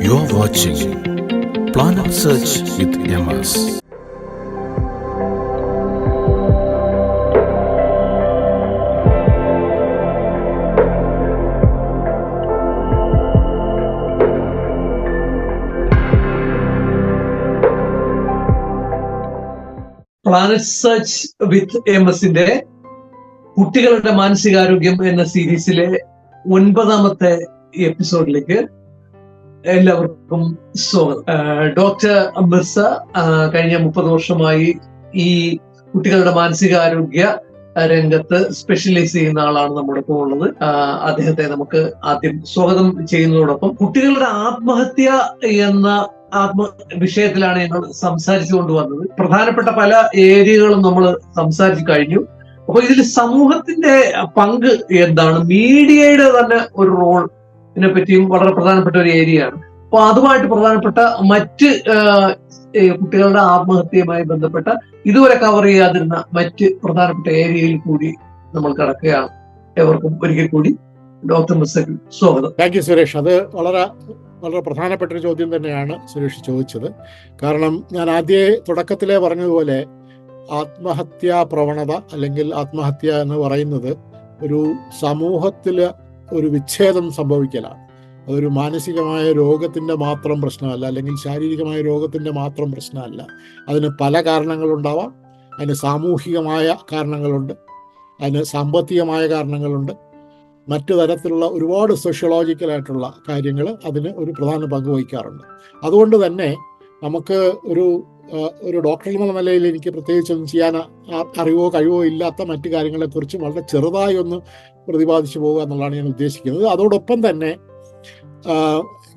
You're watching Planet Search with MS. Planet Search with M എസിന്റെ കുട്ടികളുടെ മാനസികാരോഗ്യം എന്ന സീരീസിലെ ഒൻപതാമത്തെ എപ്പിസോഡിലേക്ക് എല്ലാവർക്കും സ്വാഗതം. ഡോക്ടർ മിർസ കഴിഞ്ഞ മുപ്പത് വർഷമായി ഈ കുട്ടികളുടെ മാനസികാരോഗ്യ രംഗത്ത് സ്പെഷ്യലൈസ് ചെയ്യുന്ന ആളാണ് നമ്മുടെ ഒപ്പം ഉള്ളത്. അദ്ദേഹത്തെ നമുക്ക് ആദ്യം സ്വാഗതം ചെയ്യുന്നതോടൊപ്പം കുട്ടികളുടെ ആത്മഹത്യ എന്ന ആത്മ വിഷയത്തിലാണ് ഞങ്ങൾ സംസാരിച്ചു കൊണ്ടുവന്നത് പ്രധാനപ്പെട്ട പല ഏരിയകളും നമ്മൾ സംസാരിച്ചു കഴിഞ്ഞു. അപ്പൊ ഇതിൽ സമൂഹത്തിന്റെ പങ്ക് എന്താണ്? മീഡിയയുടെ തന്നെ ഒരു റോൾ ഇതിനെ പറ്റിയും വളരെ പ്രധാനപ്പെട്ട ഒരു ഏരിയയാണ് അപ്പൊ അതുമായിട്ട് പ്രധാനപ്പെട്ട മറ്റ് കുട്ടികളുടെ ആത്മഹത്യയുമായി ബന്ധപ്പെട്ട ഇതുവരെ കവർ ചെയ്യാതിരുന്ന മറ്റ് പ്രധാനപ്പെട്ട ഏരിയയിൽ കൂടി നമ്മൾ കടക്കുകയാണ്. എവർക്കും ഒരിക്കൽ കൂടി ഡോക്ടർ മിസ്സക്ക് സ്വാഗതം. Thank you Suresh. അത് വളരെ വളരെ പ്രധാനപ്പെട്ട ഒരു ചോദ്യം തന്നെയാണ് സുരേഷ് ചോദിച്ചത്. കാരണം ഞാൻ ആദ്യ തുടക്കത്തിലേ പറഞ്ഞതുപോലെ ആത്മഹത്യാ പ്രവണത അല്ലെങ്കിൽ ആത്മഹത്യ എന്ന് പറയുന്നത് ഒരു സമൂഹത്തിൽ ഒരു വിച്ഛേദം സംഭവിക്കലാണ്. അതൊരു മാനസികമായ രോഗത്തിന്റെ മാത്രം പ്രശ്നമല്ല അല്ലെങ്കിൽ ശാരീരികമായ രോഗത്തിന്റെ മാത്രം പ്രശ്നമല്ല. അതിന് പല കാരണങ്ങളുണ്ടാവാം. അതിന് സാമൂഹികമായ കാരണങ്ങളുണ്ട്. അതിന് സാമ്പത്തികമായ കാരണങ്ങളുണ്ട്. മറ്റു തരത്തിലുള്ള ഒരുപാട് സോഷ്യോളജിക്കലായിട്ടുള്ള കാര്യങ്ങൾ അതിന് ഒരു പ്രധാന പങ്ക് വഹിക്കാറുണ്ട്. അതുകൊണ്ട് തന്നെ നമുക്ക് ഒരു ഒരു ഡോക്ടർ എന്നുള്ള നിലയിൽ എനിക്ക് പ്രത്യേകിച്ചൊന്നും ചെയ്യാൻ അറിവോ കഴിവോ ഇല്ലാത്ത മറ്റു കാര്യങ്ങളെക്കുറിച്ച് വളരെ ചെറുതായി ഒന്ന് പ്രതിപാദിച്ചു പോകുക എന്നുള്ളതാണ് ഞാൻ ഉദ്ദേശിക്കുന്നത്. അതോടൊപ്പം തന്നെ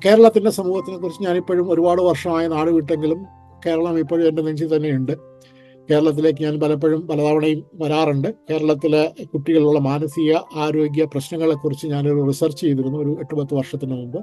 കേരളത്തിന്റെ സമൂഹത്തിനെ കുറിച്ച് ഞാനിപ്പോഴും ഒരുപാട് വർഷമായി നാട് വിട്ടെങ്കിലും കേരളം ഇപ്പോഴും എന്റെ നെഞ്ചിൽ തന്നെയുണ്ട്. കേരളത്തിലേക്ക് ഞാൻ പലപ്പോഴും പലതവണയും വരാറുണ്ട്. കേരളത്തിലെ കുട്ടികളുള്ള മാനസിക ആരോഗ്യ പ്രശ്നങ്ങളെക്കുറിച്ച് ഞാനൊരു റിസർച്ച് ചെയ്തിരുന്നു ഒരു എട്ട് പത്ത് വർഷത്തിന് മുമ്പ്.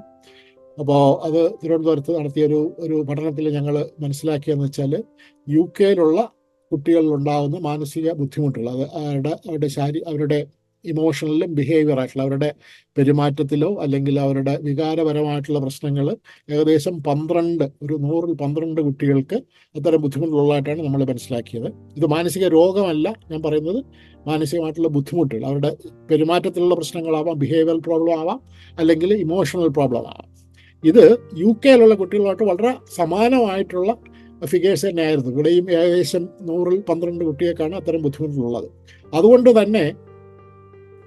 അപ്പോൾ അത് തിരുവനന്തപുരത്ത് നടത്തിയ ഒരു ഒരു പഠനത്തിൽ ഞങ്ങൾ മനസ്സിലാക്കിയെന്ന് വെച്ചാൽ യു കെയിലുള്ള കുട്ടികളിലുണ്ടാകുന്ന മാനസിക ബുദ്ധിമുട്ടുകൾ അത് അവരുടെ അവരുടെ ശാരീ അവരുടെ ഇമോഷണലും ബിഹേവിയർ ആയിട്ടുള്ള അവരുടെ പെരുമാറ്റത്തിലോ അല്ലെങ്കിൽ അവരുടെ വികാരപരമായിട്ടുള്ള പ്രശ്നങ്ങൾ ഏകദേശം പന്ത്രണ്ട് ഒരു നൂറിൽ പന്ത്രണ്ട് കുട്ടികൾക്ക് അത്തരം ബുദ്ധിമുട്ടുള്ളതായിട്ടാണ് നമ്മൾ മനസ്സിലാക്കിയത്. ഇത് മാനസിക രോഗമല്ല ഞാൻ പറയുന്നത് മാനസികമായിട്ടുള്ള ബുദ്ധിമുട്ടുകൾ. അവരുടെ പെരുമാറ്റത്തിലുള്ള പ്രശ്നങ്ങളാവാം ബിഹേവിയർ പ്രോബ്ലം ആവാം അല്ലെങ്കിൽ ഇമോഷണൽ പ്രോബ്ലം ആവാം. ഇത് യു കെയിലുള്ള കുട്ടികളുമായിട്ട് വളരെ സമാനമായിട്ടുള്ള ഫിഗേഴ്സ് തന്നെയായിരുന്നു. ഇവിടെയും ഏകദേശം നൂറിൽ പന്ത്രണ്ട് കുട്ടികൾക്കാണ് അത്തരം ബുദ്ധിമുട്ടുള്ളത് അതുകൊണ്ട് തന്നെ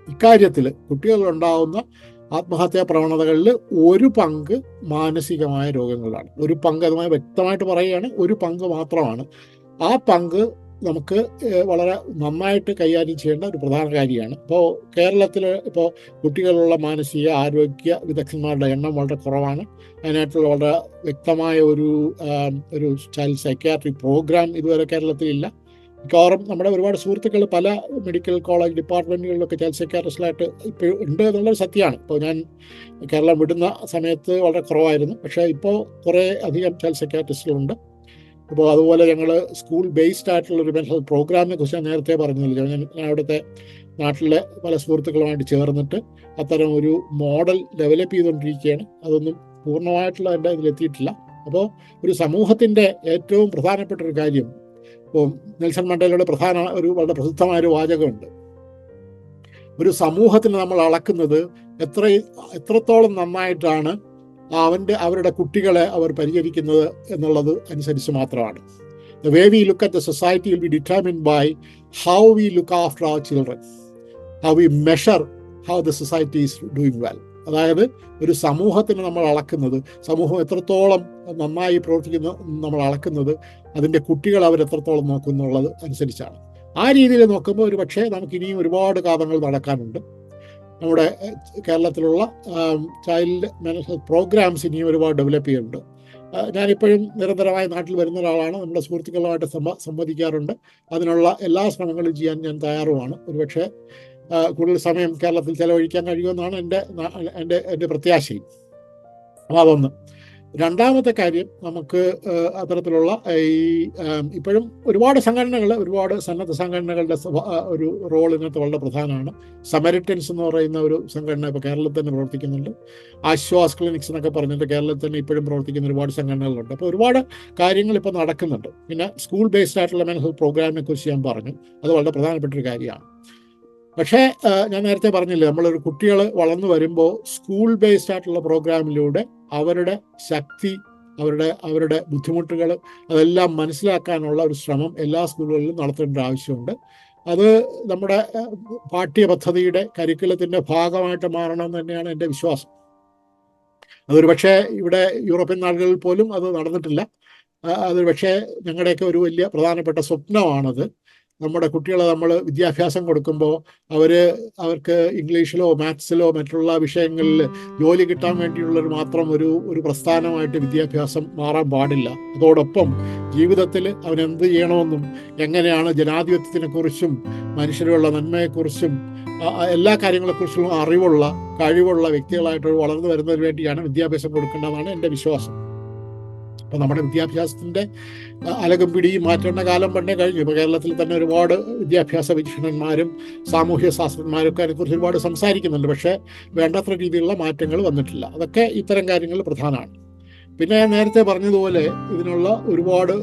ഇക്കാര്യത്തിൽ കുട്ടികളിലുണ്ടാവുന്ന ആത്മഹത്യാ പ്രവണതകളിൽ ഒരു പങ്ക് മാനസികമായ രോഗങ്ങളാണ് ഒരു പങ്ക് അതുമായി വ്യക്തമായിട്ട് പറയുകയാണ് ഒരു പങ്ക് മാത്രമാണ്. ആ പങ്ക് നമുക്ക് വളരെ നന്നായിട്ട് കൈകാര്യം ചെയ്യേണ്ട ഒരു പ്രധാന കാര്യമാണ്. ഇപ്പോൾ കേരളത്തിൽ ഇപ്പോൾ കുട്ടികളുള്ള മാനസിക ആരോഗ്യ വിദഗ്ധന്മാരുടെ എണ്ണം വളരെ കുറവാണ്. അതിനായിട്ടുള്ള വളരെ വ്യക്തമായ ഒരു ഒരു ചൈൽഡ് സൈക്യാട്രി പ്രോഗ്രാം ഇതുവരെ കേരളത്തിലില്ല. മിക്കവാറും നമ്മുടെ ഒരുപാട് സുഹൃത്തുക്കൾ പല മെഡിക്കൽ കോളേജ് ഡിപ്പാർട്ട്മെന്റുകളിലൊക്കെ ചൈൽഡ് സൈക്യാട്രിസ്റ്റിലായിട്ട് ഇപ്പോൾ ഉണ്ട് എന്നുള്ളൊരു സത്യമാണ്. ഇപ്പോൾ ഞാൻ കേരളം വിടുന്ന സമയത്ത് വളരെ കുറവായിരുന്നു. പക്ഷേ ഇപ്പോൾ കുറേ അധികം ചൈൽഡ് സൈക്യാട്രിസ്റ്റുകളുണ്ട് ഇപ്പോൾ അതുപോലെ ഞങ്ങൾ സ്കൂൾ ബേസ്ഡ് ആയിട്ടുള്ള ഒരു മെന്റൽ പ്രോഗ്രാമിനെ കുറിച്ച് ഞാൻ നേരത്തെ പറഞ്ഞില്ല? ഞാൻ അവിടുത്തെ നാട്ടിലെ പല സുഹൃത്തുക്കളുമായിട്ട് ചേർന്നിട്ട് അത്തരം ഒരു മോഡൽ ഡെവലപ്പ് ചെയ്തുകൊണ്ടിരിക്കുകയാണ്. അതൊന്നും പൂർണമായിട്ടുള്ള എന്റെ ഇതിലെത്തിയിട്ടില്ല. അപ്പോൾ ഒരു സമൂഹത്തിന്റെ ഏറ്റവും പ്രധാനപ്പെട്ട ഒരു കാര്യം ഇപ്പോൾ നെൽസൺ മണ്ടേലയുടെ പ്രധാന ഒരു വളരെ പ്രസിദ്ധമായ ഒരു വാചകമുണ്ട്. ഒരു സമൂഹത്തിന് നമ്മൾ അളക്കുന്നത് എത്ര എത്രത്തോളം നന്നായിട്ടാണ് അവന്റെ അവരുടെ കുട്ടികളെ അവർ പരിചരിക്കുന്നത് എന്നുള്ളത് അനുസരിച്ച് മാത്രമാണ്. The way we look at the society will be determined by how we look after our children how we measure how the society is doing well അതായത് ഒരു സമൂഹത്തിന് നമ്മൾ അളക്കുന്നത് സമൂഹം എത്രത്തോളം നന്നായി പ്രവർത്തിക്കുന്നു നമ്മൾ അളക്കുന്നത് അതിന്റെ കുട്ടികൾ അവർ എത്രത്തോളം നോക്കുന്നുള്ളത് അനുസരിച്ചാണ്. ആ രീതിയിൽ നോക്കുമ്പോൾ ഒരു പക്ഷേ നമുക്ക് ഇനിയും ഒരുപാട് കാലങ്ങൾ നടക്കാനുണ്ട്. നമ്മുടെ കേരളത്തിലുള്ള ചൈൽഡ് മെനൽ പ്രോഗ്രാംസ് ഇനിയും ഒരുപാട് ഡെവലപ്പ് ചെയ്യുന്നുണ്ട്. ഞാനിപ്പോഴും നിരന്തരമായി നാട്ടിൽ വരുന്ന ഒരാളാണ്. നമ്മുടെ സുഹൃത്തുക്കളുമായിട്ട് സംവ സംവദിക്കാറുണ്ട്. അതിനുള്ള എല്ലാ ശ്രമങ്ങളും ചെയ്യാൻ ഞാൻ തയ്യാറുമാണ്. ഒരുപക്ഷെ കൂടുതൽ സമയം കേരളത്തിൽ ചെലവഴിക്കാൻ കഴിയുമെന്നാണ് എന്റെ എന്റെ എന്റെ പ്രത്യാശയും. അപ്പോൾ അതൊന്ന്. രണ്ടാമത്തെ കാര്യം നമുക്ക് അത്തരത്തിലുള്ള ഈ ഇപ്പോഴും ഒരുപാട് സംഘടനകൾ ഒരുപാട് സന്നദ്ധ സംഘടനകളുടെ ഒരു റോൾ ഇതിനകത്ത് വളരെ പ്രധാനമാണ്. സമരിറ്റൻസ് എന്ന് പറയുന്ന ഒരു സംഘടന ഇപ്പോൾ കേരളത്തിൽ തന്നെ പ്രവർത്തിക്കുന്നുണ്ട്. ആശ്വാസ് ക്ലിനിക്സ് എന്നൊക്കെ പറഞ്ഞിട്ട് കേരളത്തിൽ തന്നെ ഇപ്പോഴും പ്രവർത്തിക്കുന്ന ഒരുപാട് സംഘടനകളുണ്ട്. അപ്പോൾ ഒരുപാട് കാര്യങ്ങൾ ഇപ്പോൾ നടക്കുന്നുണ്ട്. പിന്നെ സ്കൂൾ ബേസ്ഡ് ആയിട്ടുള്ള മെന്റൽ പ്രോഗ്രാമിനെ കുറിച്ച് ഞാൻ പറഞ്ഞു. അത് വളരെ പ്രധാനപ്പെട്ട ഒരു കാര്യമാണ്. പക്ഷേ ഞാൻ നേരത്തെ പറഞ്ഞില്ലേ നമ്മളൊരു കുട്ടികൾ വളർന്നു വരുമ്പോൾ സ്കൂൾ ബേസ്ഡ് ആയിട്ടുള്ള പ്രോഗ്രാമിലൂടെ അവരുടെ ശക്തി അവരുടെ അവരുടെ ബുദ്ധിമുട്ടുകൾ അതെല്ലാം മനസ്സിലാക്കാനുള്ള ഒരു ശ്രമം എല്ലാ സ്കൂളുകളിലും നടത്തേണ്ട ആവശ്യമുണ്ട്. അത് നമ്മുടെ പാഠ്യ പാഠ്യപദ്ധതിയുടെ കരിക്കുലത്തിന്റെ ഭാഗമായിട്ട് മാറണം തന്നെയാണ് എന്റെ വിശ്വാസം. അതൊരു പക്ഷേ ഇവിടെ യൂറോപ്യൻ നാടുകളിൽ പോലും അത് നടന്നിട്ടില്ല. അതൊരു പക്ഷേ ഞങ്ങളുടെയൊക്കെ ഒരു വലിയ പ്രധാനപ്പെട്ട സ്വപ്നമാണത്. നമ്മുടെ കുട്ടികളെ നമ്മൾ വിദ്യാഭ്യാസം കൊടുക്കുമ്പോൾ അവർ അവർക്ക് ഇംഗ്ലീഷിലോ മാത്സിലോ മറ്റുള്ള വിഷയങ്ങളിൽ ജോലി കിട്ടാൻ വേണ്ടിയുള്ളൊരു മാത്രം ഒരു ഒരു പ്രസ്ഥാനമായിട്ട് വിദ്യാഭ്യാസം മാറാൻ പാടില്ല. അതോടൊപ്പം ജീവിതത്തിൽ അവൻ എന്ത് ചെയ്യണമെന്നും എങ്ങനെയാണ് ജനാധിപത്യത്തിനെ കുറിച്ചും മനുഷ്യരുള്ള നന്മയെക്കുറിച്ചും എല്ലാ കാര്യങ്ങളെക്കുറിച്ചും അറിവുള്ള കഴിവുള്ള വ്യക്തികളായിട്ട് വളർന്നു വരുന്നതിന് വേണ്ടിയാണ് വിദ്യാഭ്യാസം കൊടുക്കേണ്ടതാണ് എന്റെ വിശ്വാസം. അപ്പം നമ്മുടെ വിദ്യാഭ്യാസത്തിന്റെ അലകും പിടിയും മാറ്റേണ്ട കാലം പണ്ടേ കഴിഞ്ഞു. ഇപ്പോൾ കേരളത്തിൽ തന്നെ ഒരുപാട് വിദ്യാഭ്യാസ വീക്ഷണന്മാരും സാമൂഹ്യ ശാസ്ത്രജ്ഞന്മാരും ഒക്കെ അതിനെക്കുറിച്ച് ഒരുപാട് സംസാരിക്കുന്നുണ്ട്. പക്ഷേ വേണ്ടത്ര രീതിയിലുള്ള മാറ്റങ്ങൾ വന്നിട്ടില്ല. അതൊക്കെ ഇത്തരം കാര്യങ്ങൾ പ്രധാനമാണ്. പിന്നെ ഞാൻ നേരത്തെ പറഞ്ഞതുപോലെ ഇതിനുള്ള ഒരുപാട്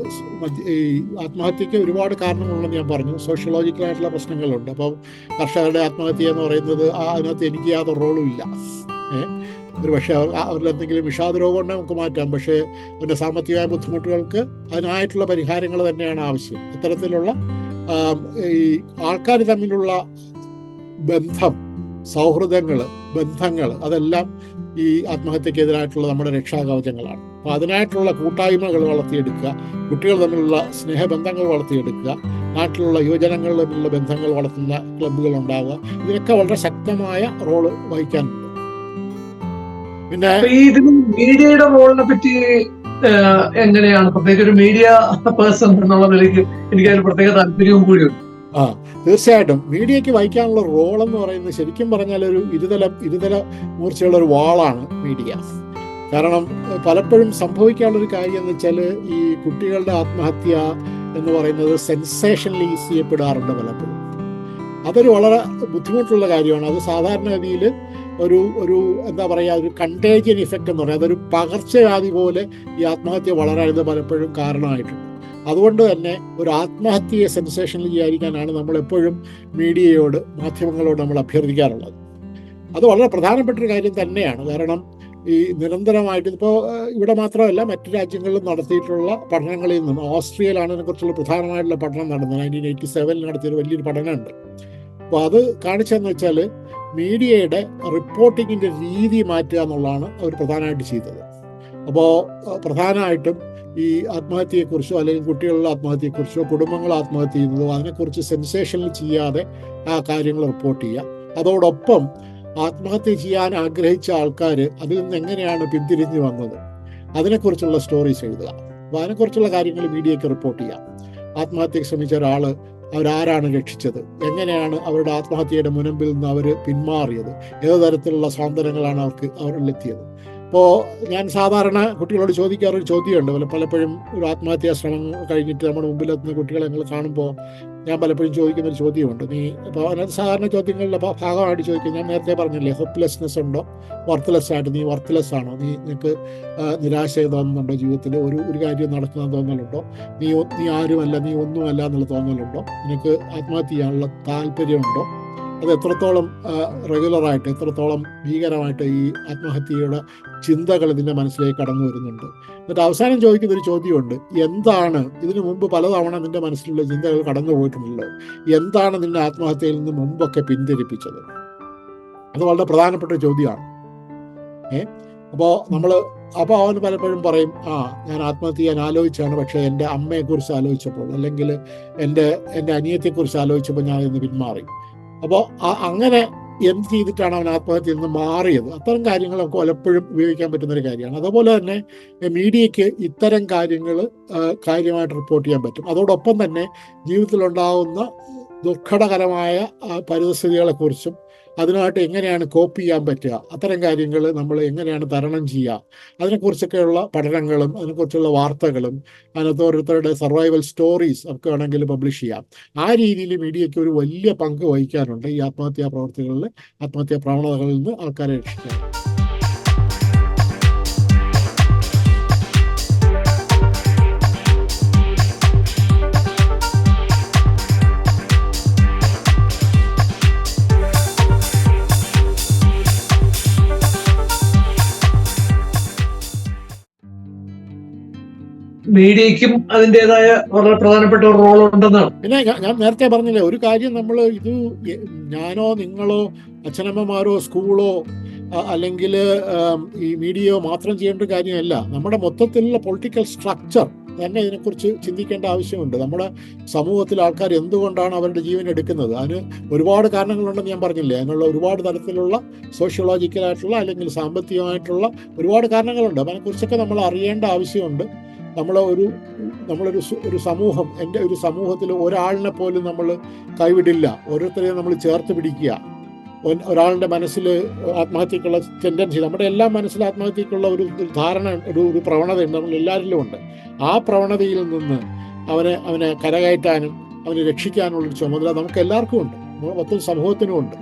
ഈ ആത്മഹത്യക്ക് ഒരുപാട് കാരണങ്ങളുണ്ടെന്ന് ഞാൻ പറഞ്ഞു. സോഷ്യോളജിക്കലായിട്ടുള്ള പ്രശ്നങ്ങളുണ്ട്. അപ്പം കർഷകരുടെ ആത്മഹത്യ എന്ന് പറയുന്നത് ആ അതിനകത്ത് എനിക്ക് യാതൊരു റോളും ഇല്ല. ഏഹ് ഒരു പക്ഷേ അവർ അവരിൽ എന്തെങ്കിലും വിഷാദ രോഗം ഉണ്ടെങ്കിൽ നമുക്ക് മാറ്റാം. പക്ഷേ അതിന്റെ സാമ്പത്തികമായ ബുദ്ധിമുട്ടുകൾക്ക് അതിനായിട്ടുള്ള പരിഹാരങ്ങൾ തന്നെയാണ് ആവശ്യം. ഇത്തരത്തിലുള്ള ഈ ആൾക്കാർ തമ്മിലുള്ള ബന്ധം സൗഹൃദങ്ങൾ ബന്ധങ്ങൾ അതെല്ലാം ഈ ആത്മഹത്യക്കെതിരായിട്ടുള്ള നമ്മുടെ രക്ഷാകവചങ്ങളാണ്. അപ്പോൾ അതിനായിട്ടുള്ള കൂട്ടായ്മകൾ വളർത്തിയെടുക്കുക കുട്ടികൾ തമ്മിലുള്ള സ്നേഹബന്ധങ്ങൾ വളർത്തിയെടുക്കുക നാട്ടിലുള്ള യുവജനങ്ങൾ തമ്മിലുള്ള ബന്ധങ്ങൾ വളർത്തുന്ന ക്ലബ്ബുകൾ ഉണ്ടാവുക ഇതിനൊക്കെ വളരെ ശക്തമായ റോൾ വഹിക്കാനുണ്ട് പിന്നെ ഇതിന് മീഡിയയുടെ റോളിനെ പറ്റി എങ്ങനെയാണ്? പ്രത്യേക ഒരു മീഡിയ പേഴ്സൺ എന്നുള്ള നിലയ്ക്ക് എനിക്ക് അതിൽ പ്രത്യേക താല്പര്യവും കൂടിയുണ്ട്. ആ തീർച്ചയായിട്ടും. മീഡിയയ്ക്ക് വഹിക്കാനുള്ള റോൾ എന്ന് പറയുന്നത് ശരിക്കും പറഞ്ഞാൽ ഒരു ഇരുതല ഇരുതല മൂർച്ചയുള്ള ഒരു വാളാണ് മീഡിയ കാരണം പലപ്പോഴും സംഭവിക്കാനുള്ള ഒരു കാര്യം എന്ന് വെച്ചാൽ ഈ കുട്ടികളുടെ ആത്മഹത്യ എന്ന് പറയുന്നത് സെൻസേഷനലൈസ് ചെയ്യപ്പെടാറുണ്ട് പലപ്പോഴും. അതൊരു വളരെ ബുദ്ധിമുട്ടുള്ള കാര്യമാണ്. അത് സാധാരണഗതിയിൽ ഒരു ഒരു എന്താ പറയുക ഒരു കണ്ടേജിയൻ ഇഫക്റ്റ് എന്ന് പറയുന്നത് അതൊരു പകർച്ചവ്യാധി പോലെ ഈ ആത്മഹത്യ വളരാൻ ഇത് പലപ്പോഴും കാരണമായിട്ടുണ്ട്. അതുകൊണ്ട് തന്നെ ഒരു ആത്മഹത്യയെ സെൻസേഷനിൽ വിചാരിക്കാനാണ് നമ്മൾ എപ്പോഴും മീഡിയയോട് മാധ്യമങ്ങളോട് നമ്മൾ അഭ്യർത്ഥിക്കാറുള്ളത്. അത് വളരെ പ്രധാനപ്പെട്ട ഒരു കാര്യം തന്നെയാണ്. കാരണം ഈ നിരന്തരമായിട്ട് ഇപ്പോൾ ഇവിടെ മാത്രമല്ല മറ്റു രാജ്യങ്ങളിലും നടത്തിയിട്ടുള്ള പഠനങ്ങളിൽ നിന്നും ഓസ്ട്രിയയിലാണ് ഇതിനെക്കുറിച്ചുള്ള പ്രധാനമായിട്ടുള്ള പഠനം നടന്നത്. നയന്റീൻ എയ്റ്റി സെവനിൽ നടത്തിയൊരു വലിയൊരു പഠനമുണ്ട്. അപ്പോൾ അത് കാണിച്ചതെന്ന് വെച്ചാൽ മീഡിയയുടെ റിപ്പോർട്ടിങ്ങിന്റെ രീതി മാറ്റുക എന്നുള്ളതാണ് അവർ പ്രധാനമായിട്ട് ചെയ്തത്. അപ്പോൾ പ്രധാനമായിട്ടും ഈ ആത്മഹത്യയെക്കുറിച്ചോ അല്ലെങ്കിൽ കുട്ടികളുടെ ആത്മഹത്യയെക്കുറിച്ചോ കുടുംബങ്ങൾ ആത്മഹത്യ ചെയ്യുന്നതോ അതിനെക്കുറിച്ച് സെൻസേഷനിൽ ചെയ്യാതെ ആ കാര്യങ്ങൾ റിപ്പോർട്ട് ചെയ്യുക. അതോടൊപ്പം ആത്മഹത്യ ചെയ്യാൻ ആഗ്രഹിച്ച ആൾക്കാർ അതിൽ നിന്ന് എങ്ങനെയാണ് പിന്തിരിഞ്ഞു വന്നത്? അതിനെക്കുറിച്ചുള്ള സ്റ്റോറീസ് എഴുതുക. അപ്പോൾ അതിനെക്കുറിച്ചുള്ള കാര്യങ്ങൾ മീഡിയയ്ക്ക് റിപ്പോർട്ട് ചെയ്യാം ആത്മഹത്യക്ക് ശ്രമിച്ച ഒരാൾ അവരാരാണ് രക്ഷിച്ചത്? എങ്ങനെയാണ് അവരുടെ ആത്മഹത്യയുടെ മുനമ്പിൽ നിന്ന് അവർ പിന്മാറിയത്? ഏത് തരത്തിലുള്ള സ്വാതന്ത്ര്യങ്ങളാണ് അവർക്ക് അവരിലെത്തിയത്? ഇപ്പോൾ ഞാൻ സാധാരണ കുട്ടികളോട് ചോദിക്കാറൊരു ചോദ്യമുണ്ട്. പല പലപ്പോഴും ഒരു ആത്മഹത്യാ ശ്രമം കഴിഞ്ഞിട്ട് നമ്മുടെ മുമ്പിലെത്തുന്ന കുട്ടികളെ ഞങ്ങൾ കാണുമ്പോൾ ഞാൻ പലപ്പോഴും ചോദിക്കുന്ന ഒരു ചോദ്യമുണ്ട്. നീ അപ്പോൾ അതിനകത്ത് സാധാരണ ചോദ്യങ്ങളുടെ ഭാഗമായിട്ട് ചോദിക്കും. ഞാൻ നേരത്തെ പറഞ്ഞില്ലേ ഹോപ്പ്ലെസ്നെസ് ഉണ്ടോ? വർത്ത്ലെസ് ആയിട്ട് നീ വർത്ത്ലെസ് ആണോ? നീ നിനക്ക് നിരാശ തോന്നുന്നുണ്ടോ ജീവിതത്തിൽ ഒരു ഒരു കാര്യം നടക്കുന്ന തോന്നലുണ്ടോ? നീ നീ ആരുമല്ല നീ ഒന്നുമല്ല എന്നുള്ള തോന്നലുണ്ടോ? നിനക്ക് ആത്മഹത്യ ചെയ്യാനുള്ള താല്പര്യമുണ്ടോ? അത് എത്രത്തോളം റെഗുലറായിട്ട് എത്രത്തോളം ഭീകരമായിട്ട് ഈ ആത്മഹത്യയുടെ ചിന്തകൾ ഇതിന്റെ മനസ്സിലേക്ക് കടന്നു വരുന്നുണ്ട്. എന്നിട്ട് അവസാനം ചോദിക്കുന്ന ഒരു ചോദ്യമുണ്ട്. എന്താണ് ഇതിനു മുമ്പ് പലതവണ നിന്റെ മനസ്സിലുള്ള ചിന്തകൾ കടന്നു പോയിട്ടുണ്ടല്ലോ. എന്താണ് നിന്റെ ആത്മഹത്യയിൽ നിന്ന് മുമ്പൊക്കെ പിന്തിരിപ്പിച്ചത്? അത് വളരെ പ്രധാനപ്പെട്ട ചോദ്യമാണ്. ഏ? അപ്പോൾ നമ്മൾ അപ്പോൾ അവൻ പലപ്പോഴും പറയും ആ ഞാൻ ആത്മഹത്യ ചെയ്യാൻ ആലോചിച്ചാണ് പക്ഷേ എന്റെ അമ്മയെക്കുറിച്ച് ആലോചിച്ചപ്പോൾ അല്ലെങ്കിൽ എന്റെ എന്റെ അനിയത്തെക്കുറിച്ച് ആലോചിച്ചപ്പോൾ ഞാൻ ഇന്ന് പിന്മാറി. അപ്പോൾ അങ്ങനെ എന്ത് ചെയ്തിട്ടാണ് അവൻ ആത്മഹത്യയിൽ നിന്ന് മാറിയത്? അത്തരം കാര്യങ്ങളൊക്കെ പലപ്പോഴും ഉപയോഗിക്കാൻ പറ്റുന്ന ഒരു കാര്യമാണ്. അതുപോലെ തന്നെ മീഡിയയ്ക്ക് ഇത്തരം കാര്യങ്ങൾ കാര്യമായിട്ട് റിപ്പോർട്ട് ചെയ്യാൻ പറ്റും. അതോടൊപ്പം തന്നെ ജീവിതത്തിലുണ്ടാവുന്ന ദുഃഖടകരമായ പരിതസ്ഥിതികളെക്കുറിച്ചും അതിനായിട്ട് എങ്ങനെയാണ് കോപ്പ് ചെയ്യാൻ പറ്റുക? അത്തരം കാര്യങ്ങൾ നമ്മൾ എങ്ങനെയാണ് തരണം ചെയ്യുക? അതിനെക്കുറിച്ചൊക്കെയുള്ള പഠനങ്ങളും അതിനെക്കുറിച്ചുള്ള വാർത്തകളും അതിനകത്ത് ഓരോരുത്തരുടെ സർവൈവൽ സ്റ്റോറീസ് ഒക്കെ വേണമെങ്കിൽ പബ്ലിഷ് ചെയ്യാം. ആ രീതിയിൽ മീഡിയയ്ക്ക് ഒരു വലിയ പങ്ക് വഹിക്കാനുണ്ട് ഈ ആത്മഹത്യാ പ്രവർത്തികളിൽ ആത്മഹത്യാ പ്രവണതകളിൽ നിന്ന് ആൾക്കാരെ രക്ഷിക്കാൻ. മീഡിയയ്ക്കും അതിന്റെതായ വളരെ പ്രധാനപ്പെട്ട ഒരു റോൾ ഉണ്ടെന്നാണ് പിന്നെ ഞാൻ നേരത്തെ പറഞ്ഞില്ലേ ഒരു കാര്യം നമ്മൾ ഇത് ഞാനോ നിങ്ങളോ അച്ഛനമ്മമാരോ സ്കൂളോ അല്ലെങ്കിൽ ഈ മീഡിയയോ മാത്രം ചെയ്യേണ്ട കാര്യമല്ല. നമ്മുടെ മൊത്തത്തിലുള്ള പൊളിറ്റിക്കൽ സ്ട്രക്ചർ തന്നെ ഇതിനെക്കുറിച്ച് ചിന്തിക്കേണ്ട ആവശ്യമുണ്ട്. നമ്മുടെ സമൂഹത്തിൽ ആൾക്കാർ എന്തുകൊണ്ടാണ് അവരുടെ ജീവൻ എടുക്കുന്നത്? അതിന് ഒരുപാട് കാരണങ്ങളുണ്ടെന്ന് ഞാൻ പറഞ്ഞില്ലേ. അതിനുള്ള ഒരുപാട് തരത്തിലുള്ള സോഷ്യോളജിക്കലായിട്ടുള്ള അല്ലെങ്കിൽ സാമ്പത്തികമായിട്ടുള്ള ഒരുപാട് കാരണങ്ങളുണ്ട്. അതിനെക്കുറിച്ചൊക്കെ നമ്മൾ അറിയേണ്ട ആവശ്യമുണ്ട്. നമ്മൾ ഒരു നമ്മളൊരു ഒരു സമൂഹം എന്റെ ഒരു സമൂഹത്തിൽ ഒരാളിനെ പോലും നമ്മൾ കൈവിടില്ല. ഓരോരുത്തരെയും നമ്മൾ ചേർത്ത് പിടിക്കുക. ഒരാളുടെ മനസ്സിൽ ആത്മഹത്യക്കുള്ള ടെൻഡൻസി നമ്മുടെ എല്ലാ മനസ്സിൽ ആത്മഹത്യക്കുള്ള ഒരു ധാരണ ഒരു ഒരു പ്രവണതയുണ്ട്. നമ്മൾ എല്ലാവരിലും ഉണ്ട്. ആ പ്രവണതയിൽ നിന്ന് അവനെ അവനെ കരകയറ്റാനും അവനെ രക്ഷിക്കാനുള്ളൊരു ചുമതല നമുക്ക് എല്ലാവർക്കും ഉണ്ട്. മൊത്തം സമൂഹത്തിനും ഉണ്ട്.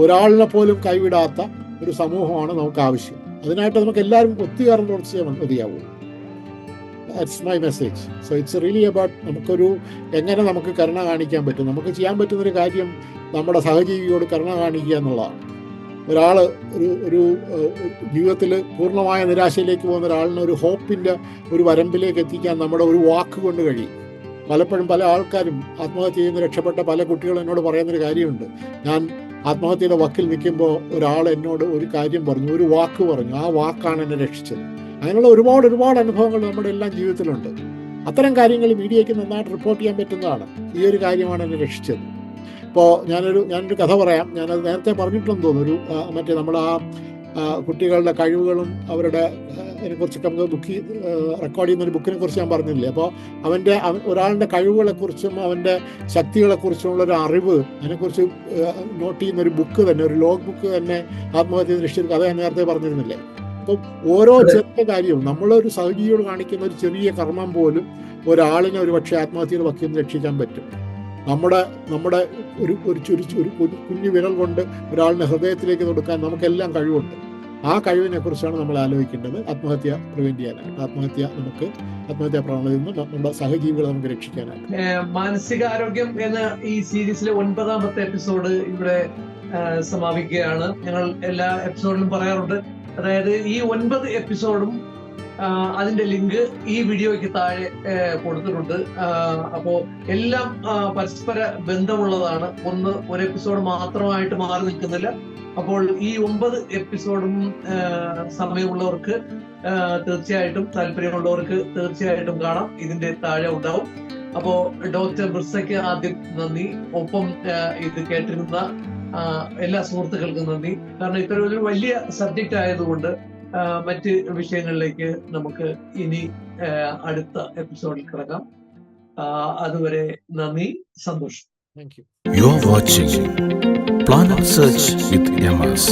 ഒരാളിനെ പോലും കൈവിടാത്ത ഒരു സമൂഹമാണ് നമുക്ക് ആവശ്യം. അതിനായിട്ട് നമുക്ക് എല്ലാവരും ഒത്തുചേർന്ന് കുറച്ച് മതിയാവും that's my message so it's really about നമുക്കൊരു എങ്ങനെ നമുക്ക് കരുണ കാണിക്കാൻ പറ്റും. നമുക്ക് ചെയ്യാൻ പറ്റുന്നൊരു കാര്യം നമ്മുടെ സഹജീവിയോട് കരുണ കാണിക്കുക എന്നുള്ളതാണ്. ഒരാൾ ഒരു ഒരു ജീവിതത്തിൽ പൂർണമായ നിരാശയിലേക്ക് പോകുന്ന ഒരാളിന് ഒരു ഹോപ്പിന്റെ ഒരു വരമ്പിലേക്ക് എത്തിക്കാൻ നമ്മുടെ ഒരു വാക്ക് കൊണ്ട് കഴിയും. പലപ്പോഴും പല ആൾക്കാരും ആത്മഹത്യ ചെയ്യുന്ന രക്ഷപ്പെട്ട പല കുട്ടികളും എന്നോട് പറയുന്നൊരു കാര്യമുണ്ട്. ഞാൻ ആത്മഹത്യയുടെ വക്കിൽ നിൽക്കുമ്പോൾ ഒരാൾ എന്നോട് ഒരു കാര്യം പറഞ്ഞു ഒരു വാക്ക് പറഞ്ഞു. ആ വാക്കാണ് എന്നെ രക്ഷിച്ചത്. അങ്ങനെയുള്ള ഒരുപാട് ഒരുപാട് അനുഭവങ്ങൾ നമ്മുടെ എല്ലാം ജീവിതത്തിലുണ്ട്. അത്തരം കാര്യങ്ങൾ മീഡിയയ്ക്ക് നന്നായിട്ട് റിപ്പോർട്ട് ചെയ്യാൻ പറ്റുന്നതാണ്. ഈ ഒരു കാര്യമാണ് എന്നെ രക്ഷിച്ചത്. ഇപ്പോൾ ഞാനൊരു ഞാനൊരു കഥ പറയാം. ഞാനത് നേരത്തെ പറഞ്ഞിട്ടുണ്ടെന്ന് തോന്നുന്നു. ഒരു മറ്റേ നമ്മൾ ആ കുട്ടികളുടെ കഴിവുകളും അവരുടെ അതിനെക്കുറിച്ചൊക്കെ നമുക്ക് ബുക്ക് റെക്കോർഡ് ചെയ്യുന്ന ഒരു ബുക്കിനെ കുറിച്ച് ഞാൻ പറഞ്ഞില്ലേ? അപ്പോൾ അവന്റെ അവൻ- ഒരാളുടെ കഴിവുകളെക്കുറിച്ചും അവന്റെ ശക്തികളെക്കുറിച്ചുമുള്ള ഒരു അറിവ് അതിനെക്കുറിച്ച് നോട്ട് ചെയ്യുന്ന ഒരു ബുക്ക് തന്നെ ഒരു ലോഗ് ബുക്ക് തന്നെ ആത്മഹത്യ ദൃഷ്ടിയിൽ കഥ ഞാൻ നേരത്തെ പറഞ്ഞിരുന്നില്ലേ? അപ്പം ഓരോ ചെറിയ കാര്യവും. നമ്മളൊരു സഹജീവിയോട് കാണിക്കുന്ന ഒരു ചെറിയ കർമ്മം പോലും ഒരാളിനെ ഒരു പക്ഷേ ആത്മഹത്യയുടെ വക്കിൽ രക്ഷിക്കാൻ പറ്റും. നമ്മുടെ നമ്മുടെ ഒരു ഒരു ചുരു ഒരു കുഞ്ഞു- വിരൽ കൊണ്ട് ഒരാളിനെ ഹൃദയത്തിലേക്ക് കൊടുക്കാൻ നമുക്കെല്ലാം കഴിവുണ്ട്. ആ കഴിവിനെ കുറിച്ചാണ് നമ്മൾ ആലോചിക്കേണ്ടത്. ആത്മഹത്യ പ്രിവെന്റ് ചെയ്യാനായിട്ട്. ആത്മഹത്യ നമുക്ക് ആത്മഹത്യാ പ്രവണതയിൽ നിന്ന് നമ്മുടെ സഹജീവികളെ നമുക്ക് രക്ഷിക്കാനായിട്ട്. മാനസികാരോഗ്യം എന്ന ഈ സീരീസിലെ ഒൻപതാമത്തെ എപ്പിസോഡ് ഇവിടെ സമാപിക്കുകയാണ്. ഞങ്ങൾ എല്ലാ എപ്പിസോഡിലും പറയാറുണ്ട്. അതായത് ഈ ഒൻപത് എപ്പിസോഡും അതിന്റെ ലിങ്ക് ഈ വീഡിയോയ്ക്ക് താഴെ കൊടുത്തിട്ടുണ്ട്. അപ്പോ എല്ലാം പരസ്പര ബന്ധമുള്ളതാണ്. ഒന്ന് ഒരു എപ്പിസോഡ് മാത്രമായിട്ട് മാറി നിൽക്കുന്നില്ല. അപ്പോൾ ഈ ഒമ്പത് എപ്പിസോഡും സമയമുള്ളവർക്ക് തീർച്ചയായിട്ടും താല്പര്യമുള്ളവർക്ക് തീർച്ചയായിട്ടും കാണാം. ഇതിന്റെ താഴെ ഉണ്ടാവും. അപ്പോ ഡോക്ടർ ബിർസയ്ക്ക് ആദ്യം നന്ദി. ഒപ്പം ഇത് കേട്ടിരുന്ന എല്ലാ സുഹൃത്തുക്കൾക്കും നന്ദി. കാരണം ഇത്തരം ഒരു വലിയ സബ്ജക്റ്റ് ആയതുകൊണ്ട് മറ്റ് വിഷയങ്ങളിലേക്ക് നമുക്ക് ഇനി അടുത്ത എപ്പിസോഡിൽ കിടക്കാം. അതുവരെ നന്ദി സന്തോഷം. Thank you You're watching Planet Search with MS.